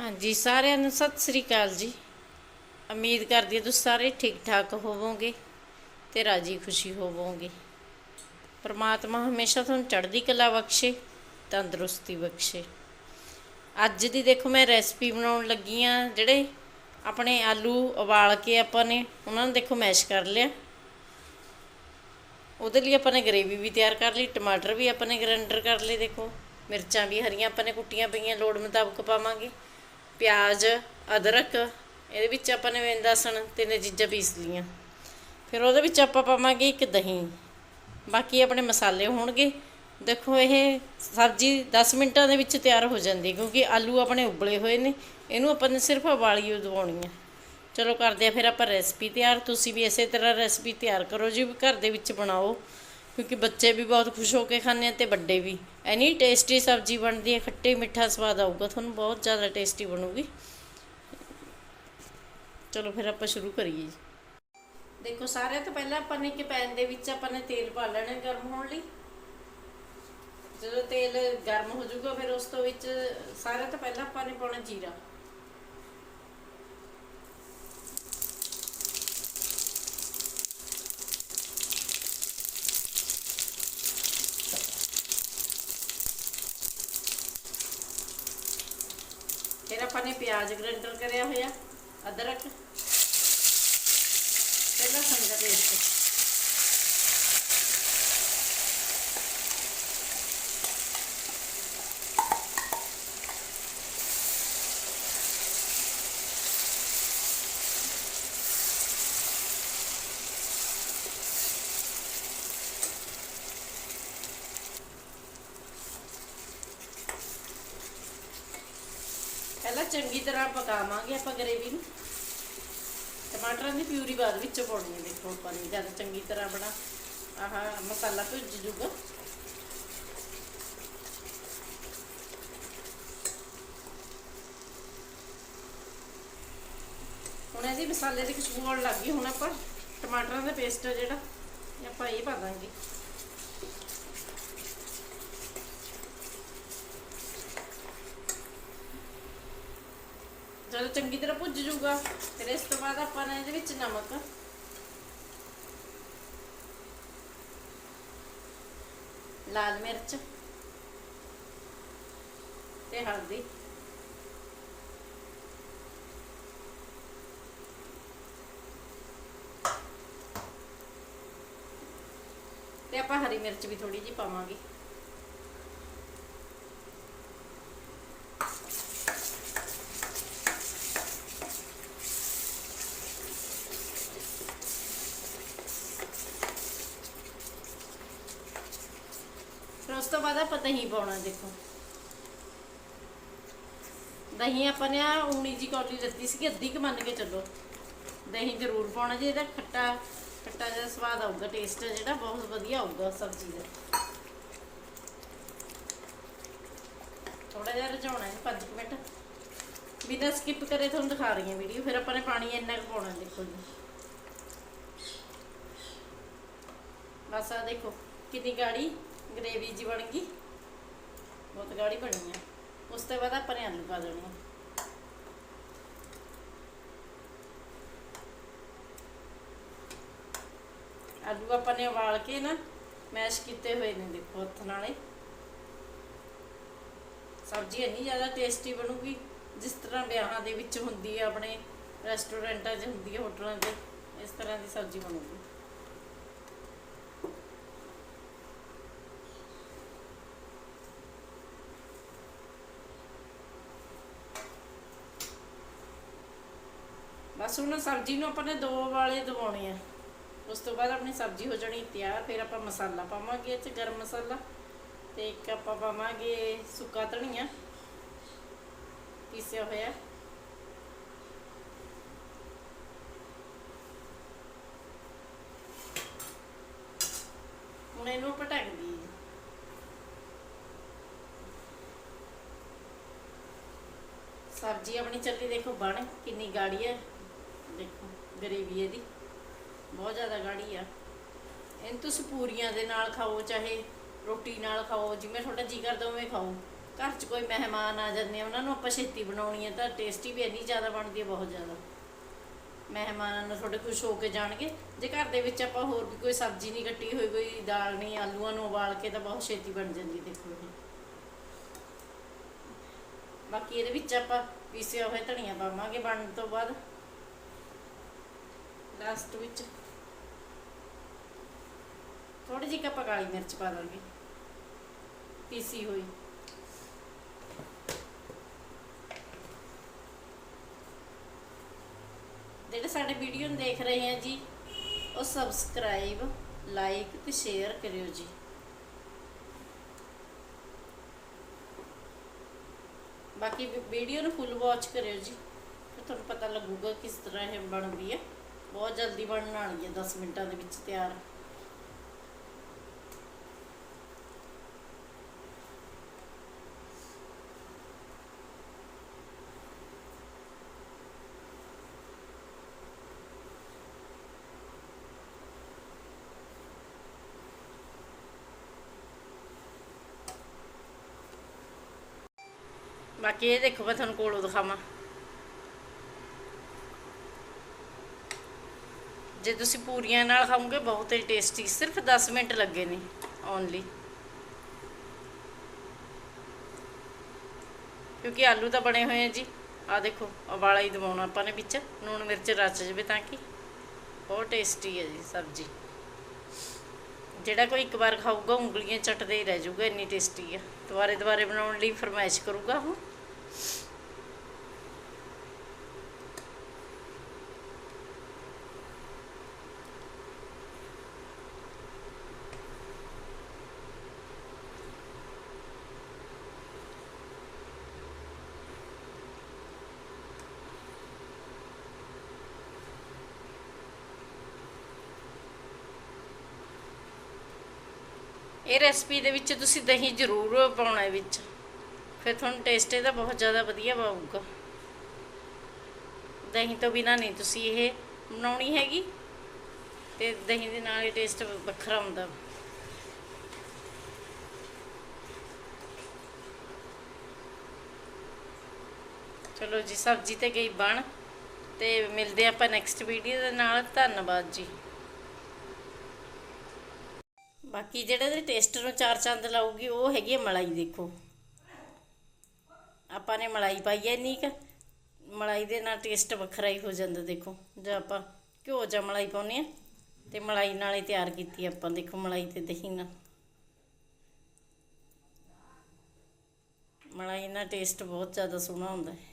ਹਾਂਜੀ, ਸਾਰਿਆਂ ਨੂੰ ਸਤਿ ਸ੍ਰੀ ਅਕਾਲ ਜੀ। ਉਮੀਦ ਕਰਦੀ ਹਾਂ ਤੁਸੀਂ ਸਾਰੇ ਠੀਕ ਠਾਕ ਹੋਵੋਗੇ ਤੇ ਰਾਜੀ ਖੁਸ਼ੀ ਹੋਵੋਗੇ। ਪਰਮਾਤਮਾ ਹਮੇਸ਼ਾ ਤੁਹਾਨੂੰ ਚੜ੍ਹਦੀ ਕਲਾ ਬਖਸ਼ੇ, ਤੰਦਰੁਸਤੀ ਬਖਸ਼ੇ। ਅੱਜ ਦੀ ਦੇਖੋ ਮੈਂ ਰੈਸਪੀ ਬਣਾਉਣ ਲੱਗੀ ਆ ਜਿਹੜੇ ਆਪਣੇ ਆਲੂ ਉਬਾਲ ਕੇ ਆਪਾਂ ਨੇ ਉਹਨਾਂ ਨੂੰ ਦੇਖੋ ਮੈਸ਼ ਕਰ ਲਿਆ। ਉਹਦੇ ਲਈ ਆਪਾਂ ਨੇ ਗਰੇਵੀ ਵੀ ਤਿਆਰ ਕਰ ਲਈ, ਟਮਾਟਰ ਵੀ ਆਪਾਂ ਨੇ ਗ੍ਰਾਈਂਡਰ ਕਰ ਲਏ ਦੇਖੋ। ਮਿਰਚਾਂ ਵੀ ਹਰੀਆਂ ਆਪਾਂ ਨੇ ਕੁੱਟੀਆਂ ਪਈਆਂ, ਲੋੜ ਮੁਤਾਬਕ ਪਾਵਾਂਗੇ। ਪਿਆਜ਼, ਅਦਰਕ, ਇਹਦੇ ਵਿੱਚ ਆਪਾਂ ਨੇ ਵੇਂਦਾਸਣ ਤਿੰਨ ਚੀਜ਼ਾਂ ਪੀਸ ਲਈਆਂ। ਫਿਰ ਉਹਦੇ ਵਿੱਚ ਆਪਾਂ ਪਾਵਾਂਗੇ ਇੱਕ ਦਹੀਂ। ਬਾਕੀ ਆਪਣੇ ਮਸਾਲੇ ਹੋਣਗੇ। ਦੇਖੋ ਇਹ ਸਬਜ਼ੀ 10 ਮਿੰਟਾਂ ਦੇ ਵਿੱਚ ਤਿਆਰ ਹੋ ਜਾਂਦੀ ਕਿਉਂਕਿ ਆਲੂ ਆਪਣੇ ਉਬਲੇ ਹੋਏ ਨੇ। ਇਹਨੂੰ ਆਪਾਂ ਨੇ ਸਿਰਫ ਉਬਾਲੀ ਓ ਦਵਾਉਣੀ ਹੈ। ਚਲੋ ਕਰਦੇ ਆ ਫਿਰ ਆਪਾਂ ਰੈਸਪੀ ਤਿਆਰ। ਤੁਸੀਂ ਵੀ ਇਸੇ ਤਰ੍ਹਾਂ ਰੈਸਪੀ ਤਿਆਰ ਕਰੋ। ਜੀ ਘਰ ਦੇ ਵਿੱਚ ਬਣਾਓ ਕਿਉਂਕਿ ਬੱਚੇ ਵੀ ਬਹੁਤ ਖੁਸ਼ ਹੋ ਕੇ ਖਾਂਦੇ ਆ ਤੇ ਵੱਡੇ ਵੀ। ਐਨੀ ਟੇਸਟੀ ਸਬਜ਼ੀ ਬਣਦੀ ਹੈ, ਖੱਟੇ ਮਿੱਠਾ ਸਵਾਦ ਆਊਗਾ, ਤੁਹਾਨੂੰ ਬਹੁਤ ਜ਼ਿਆਦਾ ਟੇਸਟੀ ਬਣੂਗੀ। ਚਲੋ ਫਿਰ ਆਪਾਂ ਸ਼ੁਰੂ ਕਰੀਏ ਜੀ। ਦੇਖੋ, ਸਾਰਿਆਂ ਤੋਂ ਪਹਿਲਾਂ ਆਪਾਂ ਨੇ ਇੱਕ ਪੈਨ ਦੇ ਵਿੱਚ ਆਪਾਂ ਨੇ ਤੇਲ ਪਾ ਲੈਣਾ ਗਰਮ ਹੋਣ ਲਈ। ਜਦੋਂ ਤੇਲ ਗਰਮ ਹੋ ਜਾਊਗਾ, ਫਿਰ ਉਸ ਤੋਂ ਵਿੱਚ ਸਾਰਿਆਂ ਤੋਂ ਪਹਿਲਾਂ ਆਪਾਂ ਨੇ ਪਾਉਣਾ ਜੀਰਾ ਫਿਰ ਆਪਾਂ ਨੇ ਪਿਆਜ਼ ਗ੍ਰੈਂਡਰ ਕਰਿਆ ਹੋਇਆ ਅਦਰਕ। ਤੇ ਲਸਣ ਦਾ ਪੇਸਟ ਪਹਿਲਾਂ ਚੰਗੀ ਤਰ੍ਹਾਂ ਪਕਾਵਾਂਗੇ ਆਪਾਂ ਗਰੇਵੀ ਨੂੰ। ਟਮਾਟਰਾਂ ਦੀ ਪਿਊਰੀ ਬਾਅਦ ਵਿੱਚ ਪਾਉਣੀ ਹੈ ਦੇਖੋ ਆਪਾਂ ਨੇ ਜਦ ਚੰਗੀ ਤਰ੍ਹਾਂ ਬਣਾ, ਆਹ ਮਸਾਲਾ ਭੁੱਜ ਜੂਗਾ। ਹੁਣ ਇਹਦੀ ਮਸਾਲੇ ਦੀ ਖੁਸ਼ਬੂ ਆਉਣ ਲੱਗ ਗਈ, ਹੁਣ ਆਪਾਂ ਟਮਾਟਰਾਂ ਦਾ ਪੇਸਟ ਜਿਹੜਾ ਆਪਾਂ ਇਹ ਪਾ ਦਾਂਗੇ। ਜਦੋਂ ਚੰਗੀ ਤਰ੍ਹਾਂ ਭੁੱਜ ਜਾਊਗਾ, ਫਿਰ ਇਸ ਤੋਂ ਬਾਅਦ ਆਪਾਂ ਨੇ ਇਹਦੇ ਵਿੱਚ ਨਮਕ। ਲਾਲ ਮਿਰਚ ਤੇ ਹਲਦੀ। ਤੇ ਆਪਾਂ ਹਰੀ ਮਿਰਚ ਵੀ ਥੋੜੀ ਜਿਹੀ ਪਾਵਾਂਗੇ। ਤੋਂ ਬਾਅਦ ਆਪਾਂ ਦਹੀਂ ਪਾਉਣਾ ਦੇਖੋ। ਦਹੀਂ ਆਪਾਂ ਨੇ ਆ ਜੀ ਕੌਲੀ ਲੱਤੀ ਸੀ ਅੱਧੀ ਕੁ ਮੰਨ ਕੇ ਚੱਲੋ। ਦਹੀਂ ਜ਼ਰੂਰ ਪਾਉਣਾ ਜੀ ਇਹਦਾ ਖੱਟਾ ਖੱਟਾ ਜਿਹਾ ਸਵਾਦ ਆਊਗਾ ਟੇਸਟ ਜਿਹੜਾ ਬਹੁਤ ਵਧੀਆ ਆਊਗਾ ਸਬਜ਼ੀ ਦਾ। ਥੋੜਾ ਜਿਹਾ ਰਝਾਉਣਾ ਹੈ 5 ਮਿੰਟ। ਬਿਨਾਂ ਸਕਿਪ ਕਰੇ ਤੁਹਾਨੂੰ ਦਿਖਾ ਰਹੀ ਹਾਂ ਵੀਡੀਓ ਫਿਰ ਆਪਾਂ ਨੇ ਪਾਣੀ ਇੰਨਾ ਕੁ ਪਾਉਣਾ ਦੇਖੋ ਜੀ। ਬਸ ਆ ਦੇਖੋ, ਕਿੰਨੀ ਗਾੜੀ ਗ੍ਰੇਵੀ ਜੀ ਬਣ ਗਈ। ਬਹੁਤ ਗਾੜੀ ਬਣੀ ਆ। ਉਸ ਤੋਂ ਬਾਅਦ ਆਪਾਂ ਨੇ ਆਲੂ ਪਾ ਦੇਣੇ ਆ। ਆਲੂ ਆਪਾਂ ਨੇ ਉਬਾਲ ਕੇ ਨਾ ਮੈਸ਼ ਕੀਤੇ ਹੋਏ ਨੇ ਦੇਖੋ ਹੱਥ ਨਾਲੇ ਸਬਜ਼ੀ ਇੰਨੀ ਜ਼ਿਆਦਾ ਟੇਸਟੀ ਬਣੂਗੀ, ਜਿਸ ਤਰ੍ਹਾਂ ਵਿਆਹਾਂ ਦੇ ਵਿੱਚ ਹੁੰਦੀ ਹੈ ਆਪਣੇ ਰੈਸਟੋਰੈਂਟਾਂ 'ਚ ਹੁੰਦੀ ਹੈ ਹੋਟਲਾਂ 'ਚ, ਇਸ ਤਰ੍ਹਾਂ ਦੀ ਸਬਜ਼ੀ ਬਣੂਗੀ। ਬਸ ਹੁਣ ਸਬਜ਼ੀ ਨੂੰ ਆਪਾਂ ਨੇ ਦੋ ਵਾਲੇ ਦਵਾਉਣੇ ਆ। ਉਸ ਤੋਂ ਬਾਅਦ ਆਪਣੀ ਸਬਜ਼ੀ ਹੋ ਜਾਣੀ ਤਿਆਰ, ਫਿਰ ਆਪਾਂ ਮਸਾਲਾ ਪਾਵਾਂਗੇ ਇਹ ਚ, ਗਰਮ ਮਸਾਲਾ। ਤੇ ਇੱਕ ਆਪਾਂ ਪਾਵਾਂਗੇ ਸੁੱਕਾ ਧਨੀਆ, ਪੀਸਿਆ ਹੋਇਆ। ਹੁਣ ਇਹਨੂੰ ਆਪਾਂ ਢੱਕ ਦਈਏ। ਸਬਜ਼ੀ ਆਪਣੀ ਚੱਲੀ ਦੇਖੋ ਬਣ ਕਿੰਨੀ ਗਾੜੀ ਹੈ। ਦੇਖੋ, ਗਰੇਵੀ ਇਹਦੀ। ਬਹੁਤ ਜ਼ਿਆਦਾ ਗਾੜੀ ਆ। ਇਹਨੂੰ ਤੁਸੀਂ ਪੂਰੀਆਂ ਦੇ ਨਾਲ ਖਾਓ, ਚਾਹੇ ਰੋਟੀ ਨਾਲ ਖਾਓ, ਜਿਵੇਂ ਤੁਹਾਡਾ ਜੀ ਕਰਦਾ ਉਵੇਂ ਖਾਓ। ਘਰ 'ਚ ਕੋਈ ਮਹਿਮਾਨ ਆ ਜਾਂਦੇ ਆ, ਉਹਨਾਂ ਨੂੰ ਆਪਾਂ ਛੇਤੀ ਬਣਾਉਣੀ ਹੈ ਤਾਂ ਟੇਸਟੀ ਵੀ ਇੰਨੀ ਜ਼ਿਆਦਾ ਬਣਦੀ ਹੈ ਬਹੁਤ ਜ਼ਿਆਦਾ। ਮਹਿਮਾਨਾਂ ਨੂੰ ਤੁਹਾਡੇ ਖੁਸ਼ ਹੋ ਕੇ ਜਾਣਗੇ। ਜੇ ਘਰ ਦੇ ਵਿੱਚ ਆਪਾਂ ਹੋਰ ਵੀ ਕੋਈ ਸਬਜ਼ੀ ਨਹੀਂ ਕੱਟੀ ਹੋਈ, ਕੋਈ ਦਾਲ ਨਹੀਂ, ਆਲੂਆਂ ਨੂੰ ਉਬਾਲ ਕੇ ਤਾਂ ਬਹੁਤ ਛੇਤੀ ਬਣ ਜਾਂਦੀ, ਦੇਖੋ ਇਹ। ਬਾਕੀ ਇਹਦੇ ਵਿੱਚ ਆਪਾਂ ਪੀਸਿਆ ਹੋਇਆ ਧਨੀਆ ਪਾਵਾਂਗੇ, ਬਣਨ ਤੋਂ ਬਾਅਦ। ਲਾਸਟ ਵਿੱਚ। ਥੋੜੀ ਜਿਹੀ ਆਪਾਂ ਕਾਲੀ ਮਿਰਚ ਪਾ ਦਾਂਗੇ। ਪੀਸੀ ਹੋਈ। ਜਿਹੜੇ ਸਾਡੇ ਵੀਡੀਓ ਨੂੰ ਦੇਖ ਰਹੇ ਆ ਜੀ, ਉਹ ਸਬਸਕ੍ਰਾਈਬ ਲਾਈਕ ਤੇ ਸ਼ੇਅਰ ਕਰਿਓ ਜੀ। ਬਾਕੀ ਵੀਡੀਓ ਨੂੰ ਫੁੱਲ ਵਾਚ ਕਰਿਓ ਜੀ ਤੁਹਾਨੂੰ ਪਤਾ ਲੱਗੂਗਾ ਕਿਸ ਤਰ੍ਹਾਂ ਇਹ ਬਣਦੀ ਹੈ ਬਹੁਤ ਜਲਦੀ ਬਣਨ ਵਾਲੀ ਹੈ 10 ਮਿੰਟਾਂ ਦੇ ਵਿੱਚ ਤਿਆਰ। ਬਾਕੀ ਇਹ ਦੇਖੋ ਮੈਂ ਤੁਹਾਨੂੰ ਕੋਲੋਂ ਦਿਖਾਵਾਂ। ਜੇ ਤੁਸੀਂ ਪੂਰੀਆਂ ਨਾਲ ਖਾਓਗੇ, ਬਹੁਤ ਹੀ ਟੇਸਟੀ ਸਿਰਫ 10 ਮਿੰਟ ਲੱਗੇ ਨੇ ਓਨਲੀ ਕਿਉਂਕਿ ਆਲੂ ਤਾਂ ਬਣੇ ਹੋਏ ਆ ਜੀ। ਆ ਦੇਖੋ, ਉਬਾਲਾ ਹੀ ਦਵਾਉਣਾ ਆਪਾਂ ਨੇ ਵਿੱਚ। ਨੂਣ ਮਿਰਚ ਰਚ ਜਵੇ ਤਾਂ ਕਿ ਬਹੁਤ ਟੇਸਟੀ ਹੈ ਜੀ, ਸਬਜ਼ੀ। ਜਿਹੜਾ ਕੋਈ ਇੱਕ ਵਾਰ ਖਾਊਗਾ, ਉਂਗਲੀਆਂ ਚੱਟਦੇ ਹੀ ਰਹਿ ਜਾਊਗਾ, ਇੰਨੀ ਟੇਸਟੀ ਆ। ਦੁਬਾਰੇ ਦੁਬਾਰੇ ਬਣਾਉਣ ਲਈ ਫਰਮਾਇਸ਼ ਕਰੂਗਾ ਹੁਣ ਇਹ ਰੈਸਪੀ ਦੇ ਵਿੱਚ ਤੁਸੀਂ ਦਹੀਂ ਜ਼ਰੂਰ ਪਾਉਣਾ ਹੈ ਵਿੱਚ। ਫਿਰ ਤੁਹਾਨੂੰ ਟੇਸਟ ਇਹਦਾ ਬਹੁਤ ਜ਼ਿਆਦਾ ਵਧੀਆ ਆਊਗਾ। ਦਹੀਂ ਤੋਂ ਬਿਨਾ ਨਹੀਂ ਤੁਸੀਂ ਇਹ ਬਣਾਉਣੀ ਹੈਗੀ ਤੇ ਦਹੀਂ ਦੇ ਨਾਲ ਇਹ ਟੇਸਟ ਵੱਖਰਾ ਹੁੰਦਾ ਚਲੋ ਜੀ, ਸਬਜ਼ੀ ਤੇ ਗਈ ਬਣ ਤੇ ਮਿਲਦੇ ਆਪਾਂ ਨੈਕਸਟ ਵੀਡੀਓ ਦੇ ਨਾਲ। ਧੰਨਵਾਦ ਜੀ। ਬਾਕੀ ਜਿਹੜਾ ਇਹਦੇ ਟੇਸਟ ਨੂੰ ਚਾਰ ਚੰਦ ਲਾਊਗੀ, ਉਹ ਹੈਗੀ ਹੈ ਮਲਾਈ ਦੇਖੋ। ਆਪਾਂ ਨੇ ਮਲਾਈ ਪਾਈ ਹੈ ਇੰਨੀ ਕੁ, ਮਲਾਈ ਦੇ ਨਾਲ ਟੇਸਟ ਵੱਖਰਾ ਹੀ ਹੋ ਜਾਂਦਾ ਦੇਖੋ। ਜੇ ਆਪਾਂ ਘਿਓ ਜਾਂ ਮਲਾਈ ਪਾਉਂਦੇ ਆ, ਤੇ ਮਲਾਈ ਨਾਲ ਹੀ ਤਿਆਰ ਕੀਤੀ ਆਪਾਂ, ਦੇਖੋ ਮਲਾਈ ਤੇ ਦਹੀਂ ਨਾਲ। ਮਲਾਈ ਨਾਲ ਟੇਸਟ ਬਹੁਤ ਜ਼ਿਆਦਾ ਸੋਹਣਾ ਹੁੰਦਾ ਹੈ।